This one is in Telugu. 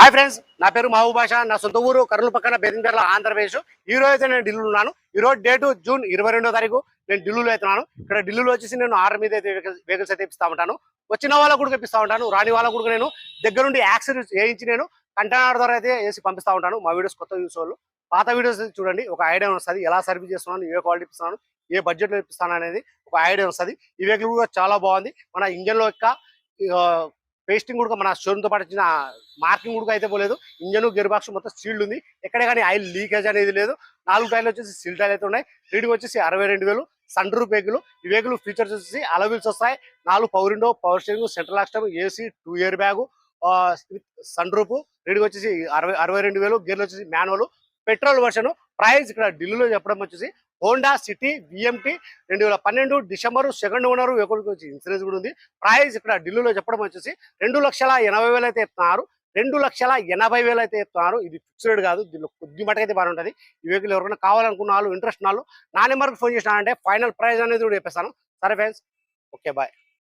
హాయ్ ఫ్రెండ్స్ నా పేరు మహబూబ్ నా సొంత ఊరు కర్నూలు పక్కన బెదించర్ల ఆంధ్రప్రదేశ్. ఈ రోజు అయితే నేను ఢిల్లీలో ఉన్నాను. ఈ రోజు డేటు జూన్ ఇరవై రెండో తారీఖు నేను ఢిల్లీలో అవుతున్నాను ఇక్కడ ఢిల్లీలో వచ్చేసి నేను ఆరు మీద అయితే వెహికల్స్ అయితే ఇప్పిస్తా ఉంటాను. వచ్చిన వాళ్ళకు కూడా ఇప్పిస్తా ఉంటాను. రాని వాళ్ళకు కూడా నేను దగ్గరుండి యాక్సిడెంట్ వేయించి నేను కంటైనర్ ద్వారా అయితే వేసి పంపిస్తా ఉంటాను. మా వీడియోస్ కొత్త యూస్ వాళ్ళు. పాత వీడియోస్ చూడండి ఒక ఐడియా వస్తుంది. ఎలా సర్వీస్ చేస్తున్నాను ఏ క్వాలిటీ ఇస్తున్నాను ఏ బడ్జెట్లో ఇప్పిస్తాను అనేది ఒక ఐడియా వస్తుంది. ఈ వెహికల్ కూడా చాలా బాగుంది. మన ఇంజన్లో యొక్క పేస్టింగ్ కూడా మన షోరూమ్తో పాటు వచ్చిన మార్కింగ్ కూడా అయితే పోలేదు. ఇంజన్ గేర్ బాక్స్ మొత్తం సీల్డ్ ఉంది. ఎక్కడే కానీ ఆయిల్ లీకేజ్ అనేది లేదు. నాలుగు టైర్లు వచ్చేసి సీల్ టైర్లు అయితే ఉన్నాయి. రీడింగ్ వచ్చేసి అరవై రెండు వేలు. సన్ రూప్ వెహికల్ ఈ వెహికల్ ఫీచర్స్ వచ్చేసి అలవిల్స్ వస్తాయి. నాలుగు power window power steering central ఆక్స్టమ్ AC two air bag sunroof reading వచ్చేసి అరవై అరవై రెండు వేలు. గేర్లు వచ్చేసి మాన్యువల్ పెట్రోల్ వర్షన్ ప్రైస్ ఇక్కడ ఢిల్లీలో చెప్పడం వచ్చేసి హోండా సిటీ విఎంటీ రెండు వేల పన్నెండు డిసెంబర్ సెకండ్ ఓనర్ ఒకరికి వచ్చి ఇన్సూరెన్స్ కూడా ఉంది. ప్రైస్ ఇక్కడ ఢిల్లీలో చెప్పడం వచ్చేసి రెండు లక్షల ఎనభై వేలు అయితే చెప్తున్నారు. రెండు లక్షల ఎనభై వేలు అయితే చెప్తున్నారు. ఇది ఫిక్స్డ్ కాదు. దీనిలో కొద్ది మటుకైతే బాగుంటుంది ఈ వెహికల్ ఎవరైనా కావాలనుకున్న వాళ్ళు ఇంట్రెస్ట్ వాళ్ళు నా నెంబర్కి ఫోన్ చేసినారంటే ఫైనల్ ప్రైస్ అనేది కూడా చెప్పేస్తాను. సరే ఫ్రెండ్స్ ఓకే బాయ్.